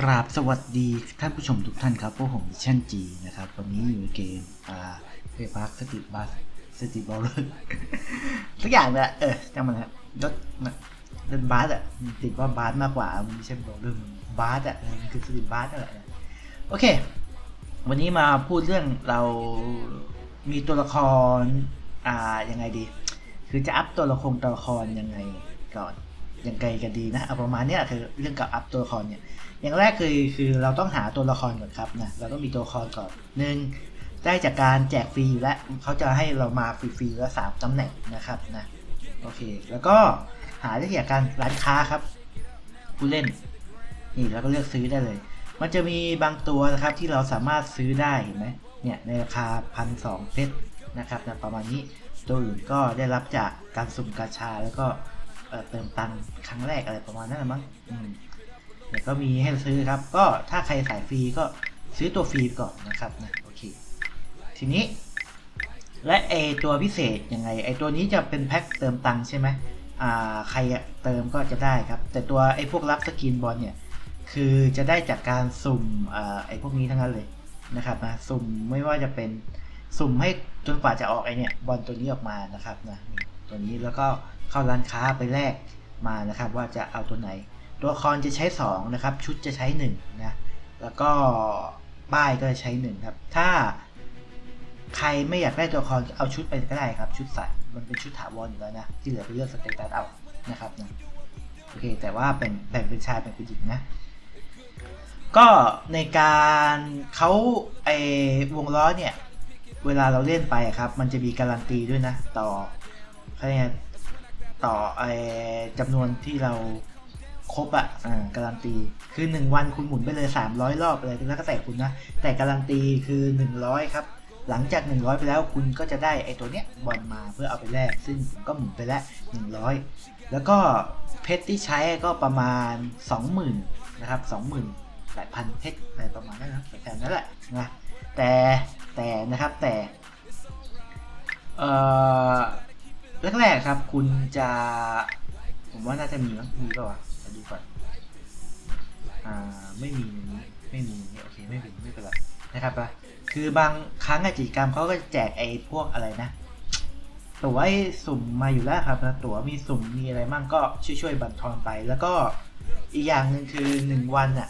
กราบสวัสดีท่านผู้ชมทุกท่านครับพวกผมมิชั่นจีนะครับ วันนี้อยู่ในเกมอ่าเพย์พาร์คสตรีทบัสสตรีทบอลเลอร์ทุกอย่างแหละเออจำมันครับรถเล่นบาสอะติดว่าบาสมากกว่ามันไม่ใช่บอลเลอร์มันบาสอะมันคือสตรีทบาสนั่นแหละโอเค วันนี้มาพูดเรื่องเรามีตัวละครอ่ายังไงดี คือจะอัพตัวละครตัวละครยังไงก่อนยังไงกันดีนะเอาประมาณนี้คือเรื่องกับอัพตัวละครเนี่ย อย่างแรกคือคือเราต้องหาตัวละครก่อนครับนะเราต้องมีตัวละครก่อนหนึ่งได้จากการแจกฟรีอยู่แล้วเขาจะให้เรามาฟรีๆแล้วสามตำแหน่งนะครับนะโอเค แล้วก็หาได้จากการร้านค้าครับผู้เล่นนี่แล้วก็เลือกซื้อได้เลย มันจะมีบางตัวนะครับที่เราสามารถซื้อได้เห็นไหมเนี่ยในราคาพันสองเพชรนะครับนะประมาณนี้ตัวอื่นก็ได้รับจากการสุ่มกาชาแล้วก็เเติมตังค์ครั้งแรกอะไรประมาณนั้นแหละมั้ง เดี๋ยก็มีให้ซื้อครับ ก็ถ้าใครสายฟรีก็ซื้อตัวฟรีก่อนนะครับนะโอเคทีนี้ และไอตัวพิเศษยังไงไอตัวนี้จะเป็นแพ็คเติมตังค์ใช่ไหมอ่าใครอะเติมก็จะได้ครับ แต่ตัวไอพวกรับสกินบอลเนี่ยคือจะได้จากการสุ่มอ่าไอพวกนี้ทั้งนั้นเลยนะครับนะสุ่มไม่ว่าจะเป็นสุ่มให้จนกว่าจะออกไอเนี่ยบอลตัวนี้ออกมานะครับนะตัวนี้แล้วก็เข้าร้านค้าไปแลกมานะครับ ว่าจะเอาตัวไหน ตัวละครจะใช้ 2 นะครับ ชุดจะใช้1นะแล้วก็ป้ายก็จะใช้1ครับ ถ้าใครไม่อยากได้ตัวละครเอาชุดไปก็ได้ครับ ชุดใส่มันเป็นชุดถาวรอยู่แล้วนะ ที่เหลือไปเลือกสเตตัสเอานะครับนะโอเค แต่ว่าเป็นแบ่งเป็นชายแบ่งเป็นหญิงนะก็ในการเขาไอวงล้อเนี่ย เวลาเราเล่นไปครับ มันจะมีการันตีด้วยนะ ต่อเขาเรียกต่อไอจำนวนที่เรา ครบอะอ่าการันตี คือ 1 วันคุณหมุนไปเลย 300 รอบอะไรแล้วก็แต่คุณนะ แต่การันตีคือ 100 ครับ หลังจาก 100 ไปแล้วคุณก็จะได้ไอ้ตัวเนี้ยบอลมาเพื่อเอาไปแลกซึ่งผมก็หมุนไปแล้ว 100 แล้วก็เพชรที่ใช้ก็ประมาณ 20,000 นะครับ 20,000 8,000เพชรอะไรประมาณนั้นนะแถวนั้นแหละนะแต่แต่นะครับแต่เอ่อแรกๆครับคุณจะผมว่าน่าจะมีมั้งมีเปล่าวะเดี๋ยวดูก่อน อ่าไม่มีในนี้ไม่มีในนี้โอเคไม่มีไม่เป็นไรนะครับปะคือบางครั้งอะกิจกรรมเขาก็แจกไอ้พวกอะไรนะตั๋วไอ้สุ่มมาอยู่แล้วครับนะตั๋วมีสุ่มมีอะไรมั่งก็ช่วยๆบันทอนไป แล้วก็อีกอย่างหนึ่งคือหนึ่งวันอะ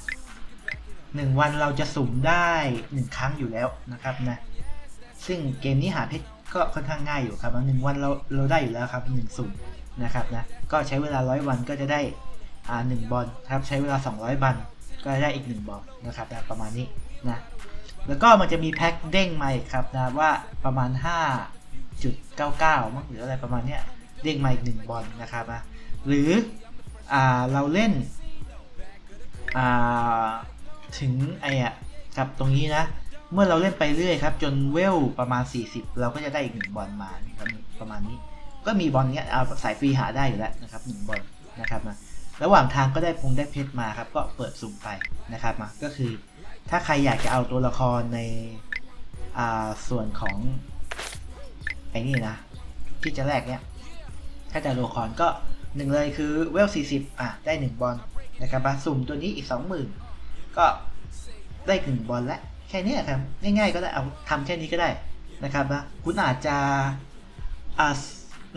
หนึ่งวันเราจะสุ่มได้หนึ่งครั้งอยู่แล้วนะครับนะ ซึ่งเกมนี้หาเพชรก็ค่อนข้างง่ายอยู่ครับหนึ่งวันเราเราได้อยู่แล้วครับหนึ่งสุ่มนะครับนะ ก็ใช้เวลาร้อยวันก็จะได้ อ่าหนึ่งบอลครับใช้เวลา 200 บันก็ได้อีกหนึ่งบอลนะครับนะประมาณนี้นะแล้วก็มันจะมีแพ็คเด้งมาอีกครับนะว่าประมาณ 5.99มั้งหรืออะไรประมาณเนี้ยเด้งมาอีกหนึ่งบอลนะครับนะหรืออ่าเราเล่นอ่าถึงไอ้อะกับตรงนี้นะเมื่อเราเล่นไปเรื่อยครับ จนเวลประมาณ 40 เราก็จะได้อีกหนึ่งบอลมาประมาณนี้ ก็มีบอลเนี้ยเอาสายฟรีหาได้อยู่แล้วนะครับหนึ่งบอลนะครับนะ ระหว่างทางก็ได้พงได้เพชรมาครับ ก็เปิดสุ่มไปนะครับมาก็คือ ถ้าใครอยากจะเอาตัวละครในอ่าส่วนของไอ้นี่นะ ที่จะแลกเนี้ยถ้าจะตัวละครก็หนึ่งเลยคือเวล 40 อะ ได้หนึ่งบอลนะครับมาสุ่มตัวนี้อีก 20,000 ก็ได้หนึ่งบอลแล้วแค่นี้ครับ ง่ายๆก็ได้เอาทำแค่นี้ก็ได้นะครับนะคุณอาจจะอ่า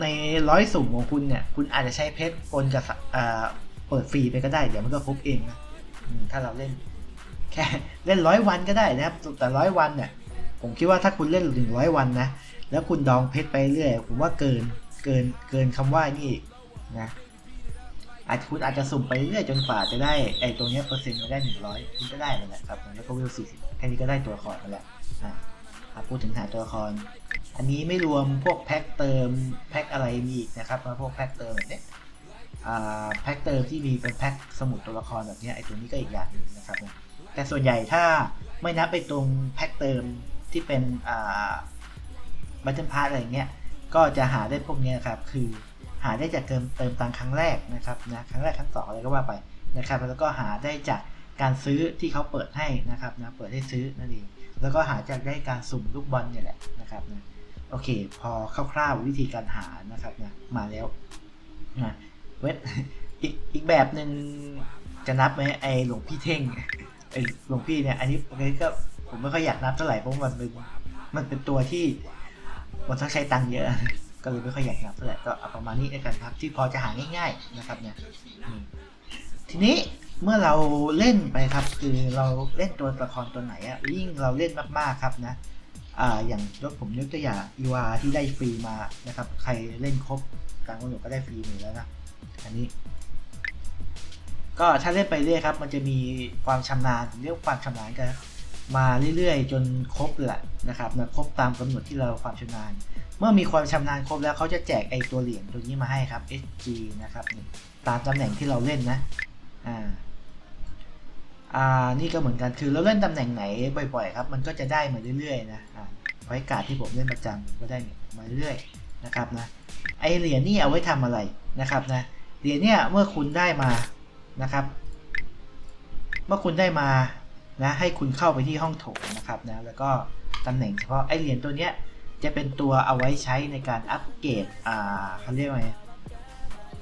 ในร้อยสุ่มของคุณเนี่ย คุณอาจจะใช้เพชรปนกับอ่า ปิดฟรีไปก็ได้ เดี๋ยวมันก็ครบเองนะถ้าเราเล่น แค่เล่นร้อยวันก็ได้นะครับแต่ร้อยวันเนี่ยผมคิดว่าถ้าคุณเล่นถึงร้อยวันนะแล้วคุณดองเพชรไปเรื่อยผมว่าเกินเกินเกินคำว่านี่นะอาจคุณอาจจะสุ่มไปเรื่อยจนกว่าจะได้ไอ้ตรงเนี้ยเปอร์เซ็นต์มาได้หนึ่งร้อยคุณก็ได้แล้วแหละครับแล้วก็เวสี่สิบแค่นี้ก็ได้ตัวละครมาแล้วอะพูดถึงหาตัวละคร อันนี้ไม่รวมพวกแพ็คเติมแพ็คอะไรมีอีกนะครับมาพวกแพ็คเติมเนี้ย แพ็คเติมที่มีเป็นแพ็คสมุดตัวละครแบบนี้ไอตัวนี้ก็อีกอย่างหนึงนะครับแต่ส่วนใหญ่ถ้าไม่นับไปตรงแพ็คเติมที่เป็นบัตเทิลพาร์อะไรเงี้ยก็จะหาได้พวกนี้ยครับคือหาได้จากเติมเติมตังค์ครั้งแรกนะครับนะครั้งแรกครั้งสองอะไรก็ว่าไปนะครับแล้วก็หาได้จากการซื้อที่เขาเปิดให้นะครับนะเปิดให้ซื้อนั่นเองแล้วก็หาจากได้การสุ่มลูกบอลเนี่ยแหละนะครับนะโอเค พอคร่าวๆวิธีการหานะครับนะมาแล้วนะ เว็บอีกอีกแบบหนึ่งจะนับไหมไอหลวงพี่เท่งไอหลวงพี่เนี่ยอันนี้อันนี้ก็ผมไม่ค่อยอยากนับเท่าไหร่เพราะมันเป็นมันเป็นตัวที่มันต้องใช้ตังค์เยอะก็เลยไม่ค่อยอยากนับเท่าไหร่ก็เอาประมาณนี้แล้วกันครับ ที่พอจะหาง่าย ๆนะครับเนี่ยทีนี้เมื่อเราเล่นไปครับคือเราเล่นตัวละครตัวไหนอะยิ่งเราเล่นมากๆครับนะอ่าอย่างยกผมยกตัวอย่างอีวาที่ได้ฟรีมานะครับ ใครเล่นครบการกำหนดก็ได้ฟรีหนึ่งแล้วนะ อันนี้ ก็ถ้าเล่นไปเรื่อยครับ มันจะมีความชำนาญผมเรียกว่าความชำนาญกันมาเรื่อยๆ จนครบแหละนะครับนะครบตามกำหนดที่เราความชำนาญ เมื่อมีความชำนาญครบแล้วเขาจะแจกไอตัวเหรียญตัวนี้มาให้ครับ SG นะครับนี่ตามตำแหน่งที่เราเล่นนะอ่าอ่านี่ก็เหมือนกันคือเราเล่นตำแหน่งไหนบ่อยๆครับ มันก็จะได้มาเรื่อยๆนะอ่าไว้การดที่ผมเล่นประจำก็ได้มาเรื่อยๆนะครับนะไอเหรียญนี่เอาไว้ทำอะไรนะครับนะ เหรียญเนี่ยเมื่อคุณได้มานะครับ เมื่อคุณได้มานะให้คุณเข้าไปที่ห้องโถงนะครับนะแล้วก็ตำแหน่งเฉพาะไอเหรียญตัวเนี้ยจะเป็นตัวเอาไว้ใช้ในการอัปเกรดอ่าเขาเรียกว่าไง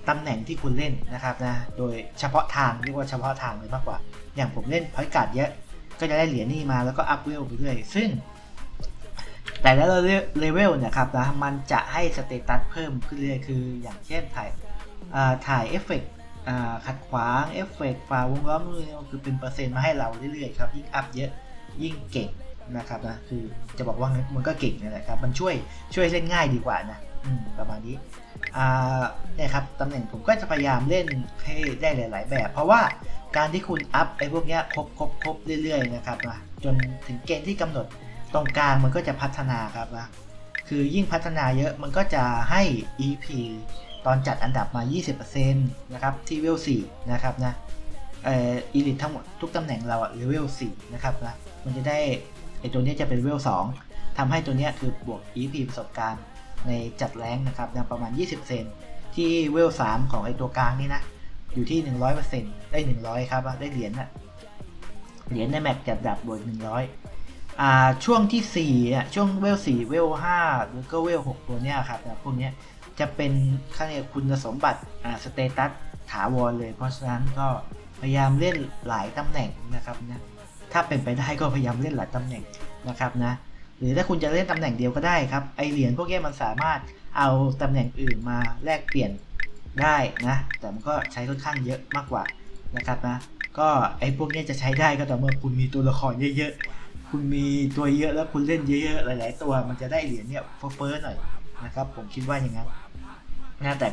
ตำแหน่งที่คุณเล่นนะครับนะโดยเฉพาะทางเรียกว่าเฉพาะทางเลยมากกว่า อย่างผมเล่นพอยการ์ดเยอะก็จะได้เหรียญนี่มาแล้วก็อัพเวลไปเรื่อยซึ่ง แต่ละเลเวลเนี่ยครับนะมันจะให้สเตตัสเพิ่มขึ้นเรื่อยคืออย่างเช่นถ่าย ถ่ายเอฟเฟกต์ขัดขวางเอฟเฟกต์ฝ่าวงล้อมนู่นนี่คือเป็นเปอร์เซ็นต์มาให้เราเรื่อยๆครับยิ่งอัพเยอะยิ่งเก่งนะครับนะคือจะบอกว่ามันก็เก่งนั่แหละครับ มันช่วยช่วยเล่นง่ายดีกว่านะประมาณนี้เนี่ยครับตำแหน่งผมก็จะพยายามเล่นให้ได้หลาย ๆ แบบ เพราะว่าการที่คุณอัพไอ้พวกเนี้ยครบครบครบเรื่อย ๆ นะครับนะจนถึงเกณฑ์ที่กำหนดตรงกลางมันก็จะพัฒนาครับนะคือยิ่งพัฒนาเยอะมันก็จะให้ EP ตอนจัดอันดับมา 20%นะครับที่เวล4นะครับนะเอ่ออีลิททั้งหมดทุกตำแหน่งเราอะเลเวล4นะครับนะมันจะได้ไอตัวเนี้ยจะเป็นเวล2ทำให้ตัวเนี้ยคือบวก EP ประสบการณ์ในจัดแรงนะครับนะประมาณ 20เซนที่เวล3ของไอตัวกลางนี่นะ อยู่ที่ 100%ได้ 100 ครับได้เหรียญนะเหรียญในแมปจัดดับบวก100อ่าช่วงที่4อะช่วงเวล4เวล5หรือก็เวล6ตัวเนี้ยครับนะพวกเนี้ย จะเป็นค่าเรียกคุณสมบัติอ่าสเตตัสถาวรเลย เพราะฉะนั้นก็พยายามเล่นหลายตำแหน่งนะครับนะถ้าเป็นไปได้ก็พยายามเล่นหลายตำแหน่งนะครับนะหรือถ้าคุณจะเล่นตำแหน่งเดียวก็ได้ครับไอเหรียญพวกนี้มันสามารถเอาตำแหน่งอื่นมาแลกเปลี่ยนได้นะแต่มันก็ใช้ค่อนข้างเยอะมากกว่านะครับนะก็ไอพวกนี้จะใช้ได้ก็ต่อเมื่อคุณมีตัวละครเยอะๆคุณมีตัวเยอะแล้วคุณเล่นเยอะๆหลาย ๆ ตัวมันจะได้เหรียญเนี่ยเฟ้อๆหน่อยนะครับผมคิดว่าอย่างนั้น นะแต่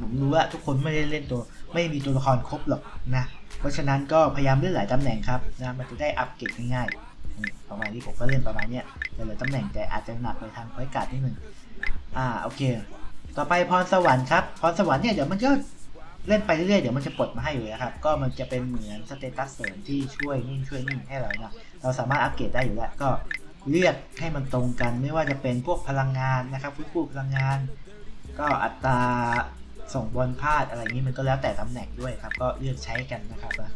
ผมรู้ว่าทุกคนไม่ได้เล่นตัว ไม่มีตัวละครครบหรอกนะ เพราะฉะนั้นก็พยายามเล่นหลายตำแหน่งครับนะมันจะได้อัปเกรดง่ายๆประมาณนี้ผมก็เล่นประมาณเนี้ยหลายตำแหน่งแต่อาจจะหนักไปทางไว้การ์ดนิดนึงอ่าโอเค ต่อไปพรสวรรค์ครับพรสวรรค์เนี่ยเดี๋ยวมันก็เล่นไปเรื่อยๆเดี๋ยวมันจะปลดมาให้อยู่แล้วครับก็มันจะเป็นเหมือนสเตตัสเสริมที่ช่วยนี่งช่วยนี่งให้เรานะเราสามารถอัปเกรดได้อยู่แล้วก็เลือกให้มันตรงกันไม่ว่าจะเป็นพวกพลังงานนะครับฟื้นฟูพลังงาน ก็อัตราส่งบอลพลาดอะไรนี้มันก็แล้วแต่ตำแหน่งด้วยครับ ก็เลือกใช้กันนะครับนะ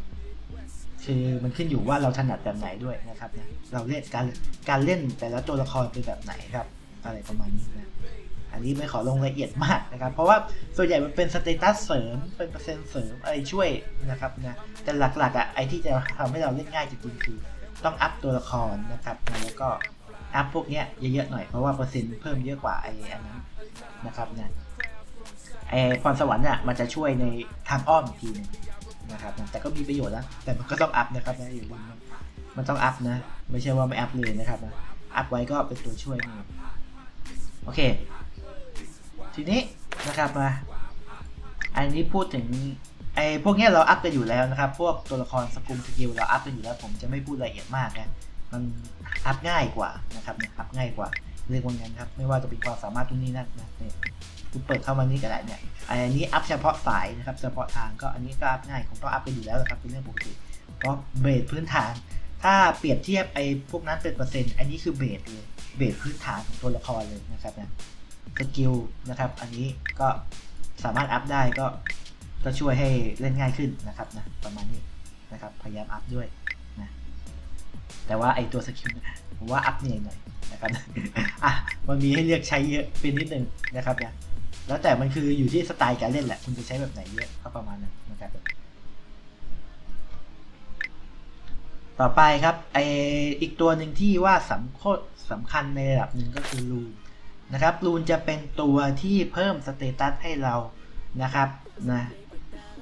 คือมันขึ้นอยู่ว่าเราถนัดแบบไหนด้วยนะครับนะเราเล่นการการเล่นแต่ละตัวละครเป็นแบบไหนครับ อะไรประมาณนี้นะอันนี้ไม่ขอลงรายละเอียดมากนะครับ เพราะว่าส่วนใหญ่มันเป็นสเตตัสเสริมเป็นเปอร์เซ็นต์เสริมอะไรช่วยนะครับนะแต่หลักๆอะไอที่จะทำให้เราเล่นง่ายจริงๆคือ ต้องอัพตัวละครนะครับ แล้วก็ อัพพวกเนี้ยเยอะๆหน่อยเพราะว่าเปอร์เซ็นต์เพิ่มเยอะกว่าไออันนั้นนะครับเนะไอพรสวรรค์อะมันจะช่วยในทางอ้อมอีกทีนึงนะครับแต่ก็มีประโยชน์นะแต่มันก็ต้องอัพนะครับนะอย่าลืมนะมันต้องอัพนะ ไม่ใช่ว่าไม่อัพเลยนะครับนะอัพไว้ก็เป็นตัวช่วยนี่โอเค ทีนี้นะครับมาอันนี้พูดถึงไอ้พวกนี้เราอัพกันอยู่แล้วนะครับ พวกตัวละครสกุลสกิลเราอัพกันอยู่แล้ว ผมจะไม่พูดรายละเอียดมากนะ มันอัพง่ายกว่านะครับเนี่ยอัพง่ายกว่าเรียกว่างั้นครับ ไม่ว่าจะเป็นความสามารถตรงนี้นั่นนะเนี่ยคุณเปิดเข้ามานี้ก็ได้เนี่ยอันนี้อัพเฉพาะสายนะครับ เฉพาะทางก็อันนี้ก็อัพง่ายผมต้องอัพไปอยู่แล้วนะครับเป็นเรื่องปกติเพราะเบสพื้นฐาน ถ้าเปรียบเทียบไอ้พวกนั้นเป็นเปอร์เซ็นต์อันนี้คือเบสเลยเบสพื้นฐานของตัวละครเลยนะครับนะสกิลนะครับ อันนี้ก็สามารถอัพได้ก็ก็ช่วยให้เล่นง่ายขึ้นนะครับนะประมาณนี้นะครับพยายามอัพด้วย แต่ว่าไอตัวสกิลผมว่าอัพเหนื่อยหน่อยนะครับอะมันมีให้เลือกใช้เยอะเป็นนิดนึงนะครับเนี่ยแล้วแต่มันคืออยู่ที่สไตล์การเล่นแหละ คุณจะใช้แบบไหนเยอะก็ประมาณนั้นนะครับต่อไปครับไออีกตัวหนึ่งที่ว่าสำคสำคัญในระดับหนึ่งก็คือรูนนะครับรูนจะเป็นตัวที่เพิ่มสเตตัสให้เรานะครับนะ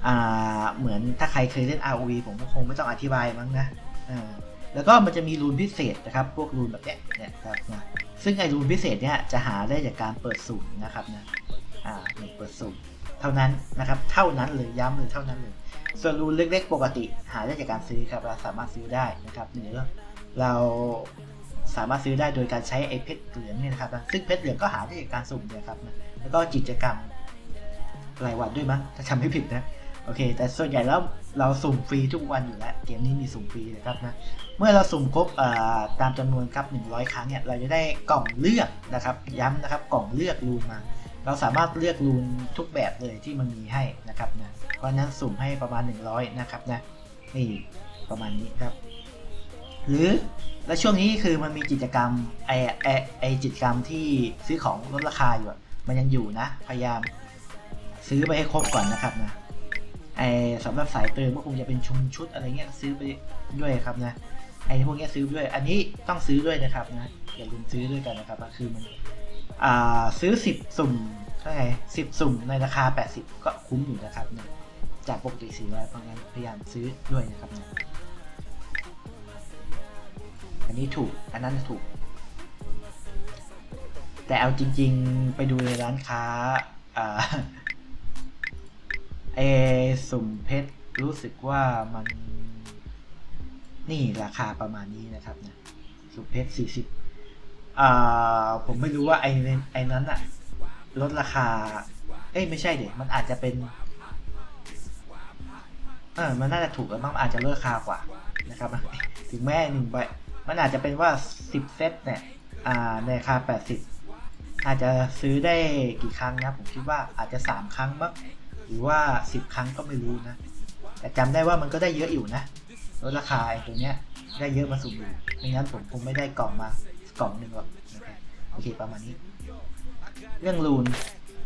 อ่าเหมือนถ้าใครเคยเล่น ROV ผมก็คงไม่ต้องอธิบายมั้งนะอ่า แล้วก็มันจะมีรูนพิเศษนะครับ พวกรูนแบบเนี้ยนี่ยครับนะซึ่งไอรูนพิเศษเนี่ยจะหาได้จากการเปิดสุ่มนะครับนะอ่านี่เปิดสุ่มเท่านั้นนะครับ เท่านั้นเลยย้ำเลยเท่านั้นเลย ส่วนรูนเล็กๆ ปกติ หาได้จากการซื้อครับเราสามารถซื้อได้นะครับหรือเราสามารถซื้อได้โดยการใช้ไอเพชรเหลืองเนี่ยนะครับ ซึ่งเพชรเหลืองก็หาได้จากการสุ่มเนี่ยครับนะแล้วก็กิจกรรมรายวันด้วยมั้งถ้าจำไม่ผิดนะ โอเค แต่ส่วนใหญ่แล้วเราสุ่มฟรีทุกวันอยู่แล้ว เกมนี้มีสุ่มฟรีนะครับนะ เมื่อเราสุ่มครบตามจำนวนครับ 100 ครั้งเนี่ย เราจะได้กล่องเลือกนะครับ ย้ำนะครับ กล่องเลือกรูนมา เราสามารถเลือกรูนทุกแบบเลยที่มันมีให้นะครับนะ เพราะฉะนั้นสุ่มให้ประมาณ 100 นะครับนะ นี่ประมาณนี้ครับ หรือและช่วงนี้คือมันมีกิจกรรมไอไอไอกิจกรรมที่ซื้อของลดราคาอยู่ มันยังอยู่นะ พยายามซื้อไปให้ครบก่อนนะครับนะ ไอสำหรับสายเติมก็คงจะเป็นชุมชุดอะไรเงี้ยซื้อไปด้วยครับนะไอพวกเนี้ยซื้อด้วย อันนี้ต้องซื้อด้วยนะครับนะอย่าลืมซื้อด้วยกันนะครับก็คือมันอ่าซื้อ 10 สุ่มเท่าไหร่สิบสุ่มในราคา 80 ก็คุ้มอยู่นะครับเนี่ยจากปกติ400เพราะงั้นพยายามซื้อด้วยนะครับนี่ยอันนี้ถูกอันนั้นถูก แต่เอาจริง ๆ ไปดูในร้านค้าอ่า เอสุ่มเพชรรู้สึกว่ามัน นี่ราคาประมาณนี้นะครับเนี่ยสุ่มเพชร40อ่าผมไม่รู้ว่าไอ้นไอ้นั้นอะลดราคา เอ้ยไม่ใช่เด็มันอาจจะเป็นเออมันน่าจะถูกแล้วมั้งอาจจะเลดราคากว่านะครับ ถึงแม้หนึ่งใบมันอาจจะเป็นว่าสิบเซตเนี่ย อ่าในราคาแปดสิบอาจจะซื้อได้กี่ครั้งนะ ผมคิดว่าอาจจะสามครั้งมั้ง หรือว่าสิบครั้งก็ไม่รู้นะ แต่จำได้ว่ามันก็ได้เยอะอยู่นะลดราคาไอ้ตัวเนี้ยได้เยอะมาสุ่มอยู่ไม่งั้นผมคงไม่ได้กล่องมากล่องหนึ่งหรอกนะครับโอเคประมาณนี้ เรื่องรูน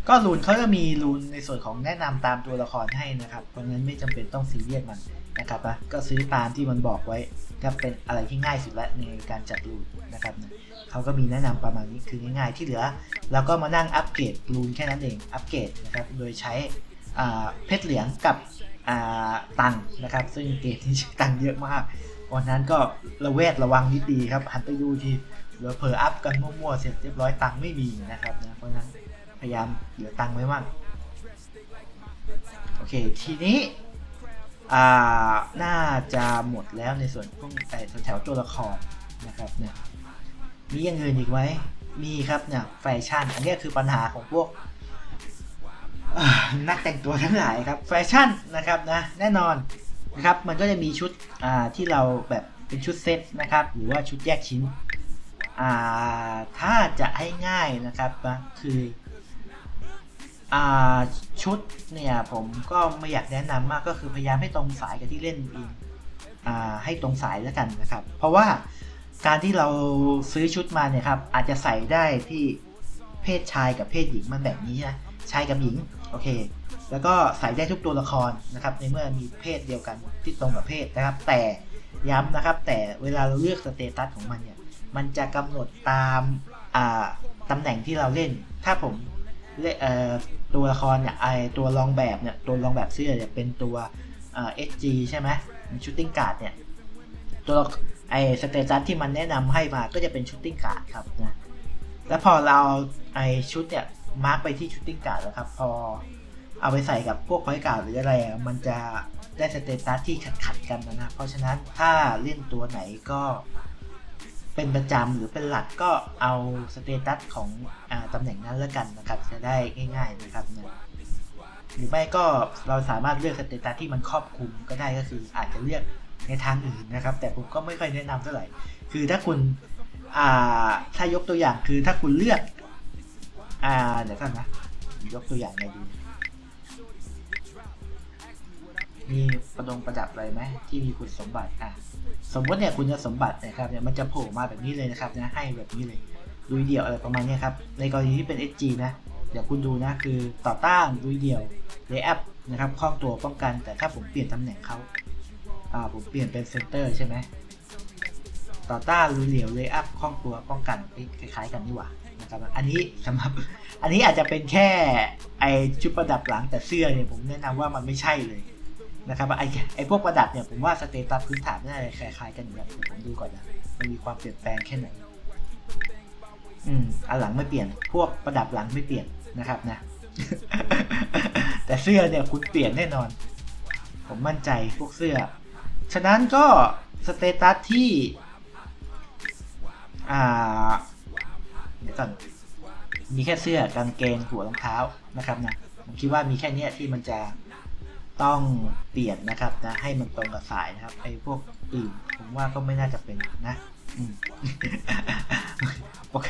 ก็รูนเขาจะมีรูนในส่วนของแนะนำตามตัวละครให้นะครับ เพราะงั้นไม่จำเป็นต้องซีเรียสมันนะครับนะก็ซื้อตามที่มันบอกไว้ก็เป็นอะไรที่ง่ายสุดล้วในการจัดรูนนะครับนะเขาก็มีแนะนำประมาณนี้คือง่ายๆที่เหลือเราก็มานั่งอัปเกรดรูนแค่นั้นเองอัปเกรดนะครับโดยใช้ เพชรเหลืองกับตังนะครับ ซึ่งเกมนี้ใช้ตังเยอะมาก วันนั้นก็ระแวดระวังนิดดีครับหันไปดูทีเหลือเผลออัพกันมั่วๆเสร็จเรียบร้อยตังไม่มีนะครับนะเพราะนั้นพยายามเหลือตังไว้บ้างโอเคทีนี้น่าจะหมดแล้วในส่วนพวกแถวตัวละครนะครับเนี่ยมีอย่างอื่นอีกไหมมีครับเนี่ยแฟชั่น อันนี้คือปัญหาของพวก นักแต่งตัวทั้งหลายครับแฟชั่นนะครับนะแน่นอนนะครับมันก็จะมีชุดอ่าที่เราแบบเป็นชุดเซตนะครับ หรือว่าชุดแยกชิ้นอ่าถ้าจะให้ง่ายนะครับนะคืออ่าชุดเนี่ยผมก็ไม่อยากแนะนำมากก็คือพยายามให้ตรงสายกับที่เล่นเองอ่าให้ตรงสายแล้วกันนะครับ เพราะว่าการที่เราซื้อชุดมาเนี่ยครับอาจจะใส่ได้ที่เพศชายกับเพศหญิงมันแบบนี้นะชายกับหญิง โอเค แล้วก็ใส่ได้ทุกตัวละครนะครับ ในเมื่อมีเพศเดียวกันที่ตรงกับเพศนะครับ แต่ย้ำนะครับ แต่เวลาเราเลือกสเตตัสของมันเนี่ย มันจะกำหนดตามาตำแหน่งที่เราเล่น ถ้าผมเล่นเอ่อตัวละครเนี่ยไอตัวรองแบบเนี่ยตัวรองแบบเสื้อเนี่ยเป็นตัวเอ่อ SG ใช่ไหมชูตติ้งการ์ดเนี่ยตัวไอสเตตัสที่มันแนะนำให้มาก็จะเป็นชูตติ้งการ์ดครับนะแล้วพอเราไอชุดเนี่ย มาร์กไปที่ชูตติ้งการ์ดแล้วครับ พอเอาไปใส่กับพวกพอยการ์ดหรืออะไรอะมันจะได้สเตตัสที่ขัดขัดๆกันนะ เพราะฉะนั้นถ้าเล่นตัวไหนก็เป็นประจำหรือเป็นหลักก็เอาสเตตัสของอาตำแหน่งนั้นแล้วกันนะครับ จะได้ง่าย ๆนะครับเนี่ยหรือไม่ก็เราสามารถเลือกสเตตัสที่มันครอบคลุมก็ได้ก็คืออาจจะเลือกในทางอื่นนะครับ แต่ผมก็ไม่ค่อยแนะนำเท่าไหร่ คือถ้าคุณอ่าถ้ายกตัวอย่างคือถ้าคุณเลือก อ่า เดี๋ยวก่อนนะ ยกตัวอย่างไงดี มีประดงประดับอะไรไหมที่มีคุณสมบัติ อะ สมมติเนี่ยคุณสมบัตินะครับเนี่ยมันจะโผล่มาแบบนี้เลยนะครับนะให้แบบนี้เลยลุยเดี่ยวอะไรประมาณเนี้ยครับ ในกรณีที่เป็น SG นะ เดี๋ยวคุณดูนะคือต่อต้านลุยเดี่ยวเลย์อัพนะครับคล่องตัวป้องกัน แต่ถ้าผมเปลี่ยนตำแหน่งเขาอ่าผมเปลี่ยนเป็นเซนเตอร์ใช่ไหมต่อต้านลุยเดี่ยวเลย์อัพคล่องตัวป้องกันคล้ายๆกันนี่หว่า ครับอันนี้สำหรับอันนี้อาจจะเป็นแค่ไอชุดประดับหลังแต่เสื้อเนี่ยผมแนะนำว่ามันไม่ใช่เลยนะครับไอไอพวกประดับเนี่ยผมว่าสเตตัสพื้นฐานน่าจะคล้ายๆกันอยู่แล้วผมดูก่อนนะมันมีความเปลี่ยนแปลงแค่ไหนอืมอันหลังไม่เปลี่ยน พวกประดับหลังไม่เปลี่ยนนะครับนะ แต่เสื้อเนี่ยคุณเปลี่ยนแน่นอน ผมมั่นใจพวกเสื้อ ฉะนั้นก็สเตตัสที่อ่า เดี๋ยวก่อนมีแค่เสื้อกางเกงหัวรองเท้านะครับนะผมคิดว่ามีแค่เนี้ยที่มันจะต้องเปลี่ยนนะครับนะให้มันตรงกับสายนะครับไอ้พวกอื่นผมว่าก็ไม่น่าจะเป็นนะโอเค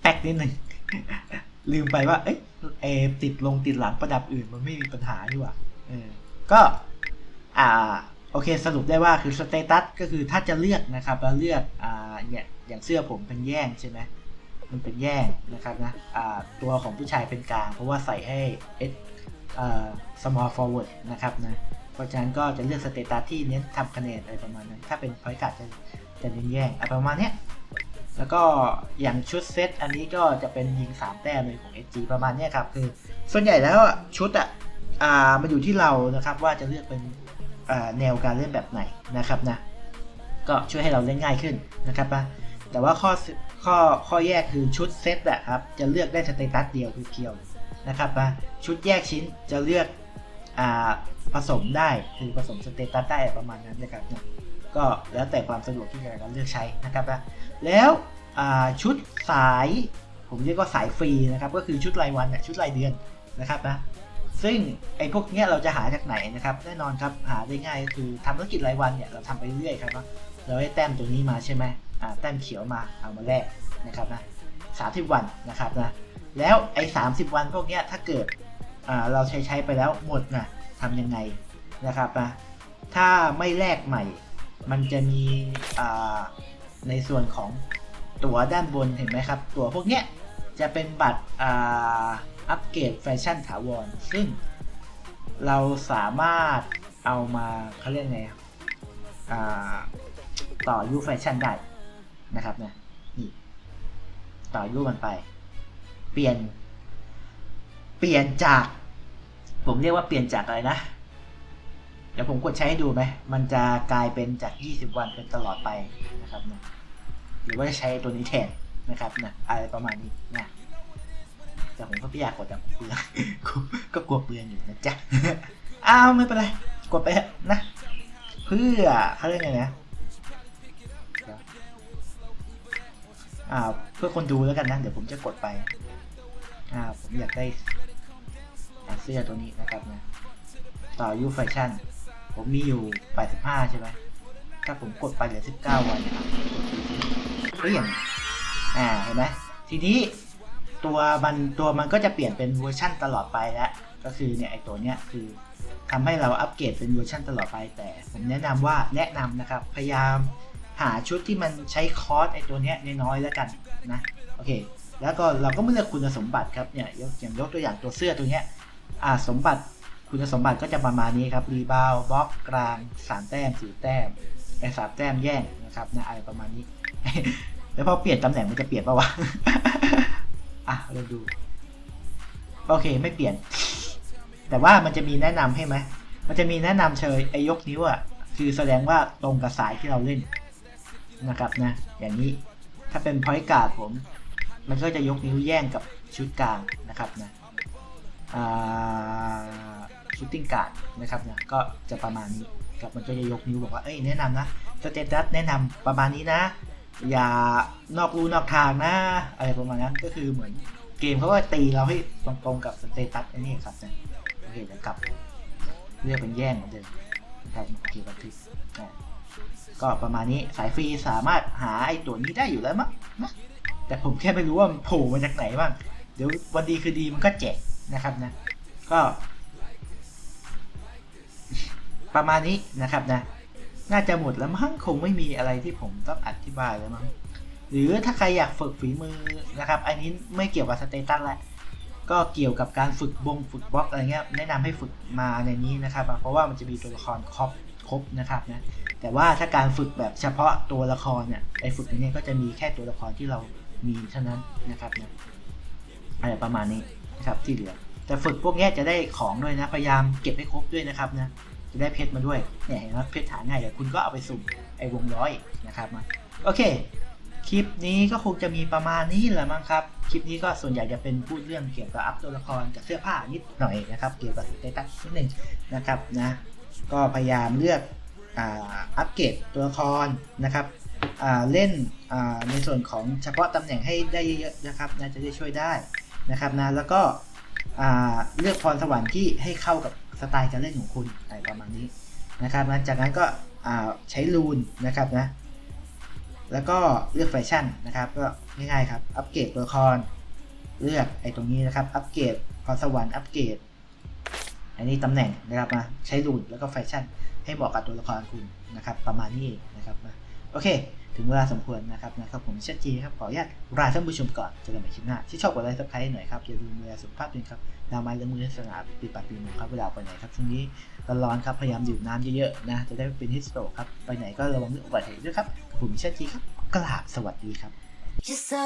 แป๊กนิดหนึ่งลืมไปว่า เอ้ยเอติดลงติดหลังประดับอื่นมันไม่มีปัญหาดีกว่าเออก็ อ่า โอเค สรุปได้ว่าคือสเตตัสก็คือถ้าจะเลือกนะครับ แล้วเลือก อ่า เนี่ย อย่างเสื้อผมเป็นแย่งใช่ไหม มันเป็นแย่งนะครับนะตัวของผู้ชายเป็นกลาง เพราะว่าใส่ให้ S อ่า small forward นะครับนะเพราะฉะนั้นก็จะเลือกสเตตัสที่เน้นทำคะแนนอะไรประมาณนั้น ถ้าเป็นพอยการ์ดจะจะเน้นแย่งอะไรประมาณนี้แล้วก็อย่างชุดเซตอันนี้ก็จะเป็นยิง 3 แต้มเลยของ SG ประมาณนี้ครับ คือ ส่วนใหญ่แล้วชุดอะอ่ามันอยู่ที่เรานะครับว่าจะเลือกเป็นแนวการเล่นแบบไหนนะครับนะก็ช่วยให้เราเล่นง่ายขึ้นนะครับนะแต่ว่าข้อ ข้อข้อแยกคือชุดเซตอะครับ จะเลือกได้สเตตัสเดียวคือเพียวๆนะครับนะชุดแยกชิ้นจะเลือกอ่าผสมได้คือผสมสเตตัสได้ประมาณนั้นนะครับนะก็แล้วแต่ความสะดวกที่เราเลือกใช้นะครับนะแล้วอ่าชุดสาย ผมเรียกว่าสายฟรีนะครับ ก็คือชุดรายวันชุดรายเดือนนะครับนะซึ่งไอ้พวกเนี้ยเราจะหาจากไหนนะครับ แน่นอนครับหาได้ง่ายก็คือทำธุรกิจรายวันเนี่ยเราทำไปเรื่อยครับว่าเราได้แต้มตัวนี้มาใช่ไหม แต้มเขียวมาเอามาแลกนะครับนะสามสิบวันนะครับนะแล้วไอ้สามสิบวันพวกเนี้ยถ้าเกิดเราใช้ใช้ไปแล้วหมดนะทำยังไงนะครับนะถ้าไม่แลกใหม่ มันจะมีในส่วนของตั๋วด้านบนเห็นไหมครับ ตั๋วพวกเนี้ยจะเป็นบัตรอัปเกรดแฟชั่นถาวร ซึ่งเราสามารถเอามาเขาเรียกไงต่อยุแฟชั่นได้ นะครับนะนี่ต่อยุมันไป เปลี่ยน เปลี่ยนจาก ผมเรียกว่าเปลี่ยนจากอะไรนะ เดี๋ยวผมกดใช้ให้ดูไหม มันจะกลายเป็นจาก 20 วันเป็นตลอดไปนะครับนะหรือว่าจะใช้ตัวนี้แทนนะครับนะอะไรประมาณนี้นะแต่ผมก็ไม่อยากกดแบบเปลืองก็กลัวเปลืองอยู่นะจ๊ะ อ้าวไม่เป็นไร กดไปนะ เพื่อเขาเรียกไงนะ อ่าเพื่อคนดูแล้วกันนะ เดี๋ยวผมจะกดไป อ่า ผมอยากได้เสื้อตัวนี้นะครับนะต่ออายุแฟชั่น ผมมีอยู่ 85 ใช่ไหมถ้าผมกดไปเหลือ 19 วันนะครับเปลี่ยนอ่า เห็นไหมทีนี้ตัวมันตัวมันก็จะเปลี่ยนเป็นเวอร์ชั่นตลอดไปแล้ว ก็คือเนี่ยไอตัวเนี้ยคือทำให้เราอัปเกรดเป็นเวอร์ชั่นตลอดไปแต่ ผมแนะนำว่าแนะนำนะครับ พยายาม หาชุดที่มันใช้คอสไอตัวเนี้ยน้อยๆแล้วกันนะโอเค แล้วก็เราก็ไม่เลือกคุณสมบัติครับเนี่ยยกอย่างยกตัวอย่างตัวเสื้อตัวเนี้ยอ่าสมบัติคุณสมบัติก็จะประมาณนี้ครับรีบาวบล็อกกลางสามแต้มสี่แต้มไอ้สามแต้มแย่งนะครับนะอะไรประมาณนี้ แล้วพอเปลี่ยนตำแหน่งมันจะเปลี่ยนปะวะอะเราดูโอเคไม่เปลี่ยน แต่ว่ามันจะมีแนะนำให้ไหมมันจะมีแนะนำเชยไอยกนิ้วอะคือแสดงว่าตรงกับสายที่เราเล่น นะครับนะ อย่างนี้ถ้าเป็นพอยต์การ์ดผม มันก็จะยกนิ้วแย่งกับชุดกลางนะครับนะชูตติ้งการ์ดนะครับนี่ยก็จะประมาณนี้ครับมันก็จะยกนิ้วบอกว่าเอ้ยแนะนำนะสเตตัสแนะนำประมาณนี้นะ อย่านอกรูนอกทางนะ อะไรประมาณนั้นก็คือเหมือนเกมเขาก็ตีเราให้ตรงๆกับสเตตัสอันนี้ครับเนี่ยโอเคเดี๋ยวกลับเรียกเป็นแย่งเหมือนเดิมนะครับโอเคบันทึกอะ ก็ประมาณนี้สายฟรีสามารถหาไอ้ตัวนี้ได้อยู่แล้วมั้งนะแต่ผมแค่ไม่รู้ว่าโผล่มาจากไหนบ้างเดี๋ยววันดีคือดีมันก็แจกนะครับนะ ก็ ประมาณนี้นะครับนะ น่าจะหมดแล้วมั้งคงไม่มีอะไรที่ผมต้องอธิบายแล้วมั้งหรือถ้าใครอยากฝึกฝีมือนะครับ อันนี้ไม่เกี่ยวกับสเตตัสแหละก็เกี่ยวกับการฝึกบงฝึกบล็อกอะไรเงี้ยแนะนำให้ฝึกมาในนี้นะครับ เพราะว่ามันจะมีตัวละครครบครบนะครับนะ แต่ว่าถ้าการฝึกแบบเฉพาะตัวละครเนี่ยไอ้ฝึกเนี้ยก็จะมีแค่ตัวละครที่เรามีเท่านั้นนะครับนะอะไรประมาณนี้นะครับที่เหลือ แต่ฝึกพวกนี้จะได้ของด้วยนะพยายามเก็บให้ครบด้วยนะครับนะจะได้เพชรมาด้วยเนี่ยเห็นไหมเพชรหาง่ายเดี๋ยวคุณก็เอาไปสุ่มไอ้วงร้อยนะครับมาโอเค คลิปนี้ก็คงจะมีประมาณนี้แหละมั้งครับคลิปนี้ก็ส่วนใหญ่จะเป็นพูดเรื่องเกี่ยวกับอัพตัวละครกับเสื้อผ้านิดหน่อยนะครับ เกี่ยวกับสเตตัสนิดหนึ่งนะครับนะก็พยายามเลือก อัปเกรดตัวละครนะครับเล่นในส่วนของเฉพาะตำแหน่งให้ได้เยอะๆนะครับน่าจะได้ช่วยได้นะครับนะแล้วก็เลือกพรสวรรค์ที่ให้เข้ากับสไตล์การเล่นของคุณอะไรประมาณนี้นะครับนะจากนั้นก็ใช้รูนนะครับนะแล้วก็เลือกแฟชั่นนะครับก็ง่ายๆครับอัปเกรดตัวละครเลือกไอ้ตรงนี้นะครับอัปเกรดพรสวรรค์อัปเกรดอันนี้ตำแหน่งนะครับมาใช้รูนแล้วก็แฟชั่น ให้เหมาะกับตัวละครคุณนะครับ ประมาณนี้นะครับโอเค ถึงเวลาสมควรนะครับนะครับผมเชษจีครับขออนุญาตลาท่านผู้ชมก่อนเจอกันใหม่คลิปหน้าที่ชอบกดไลค์ซับสไครต์หน่อยครับอย่าลืมดูแลสุขภาพด้วยครับดาวไม้และมือสนาปีปากปีหมูครับเวลาไปไหนครับช่วงนี้ร้อนครับพยายามดื่มน้ำเยอะๆนะจะได้เป็นฮิสโตรครับไปไหนก็ระวังเรื่องอุบัติเหตุด้วยครับผมเชษจีครับกราบสวัสดีครับ You're so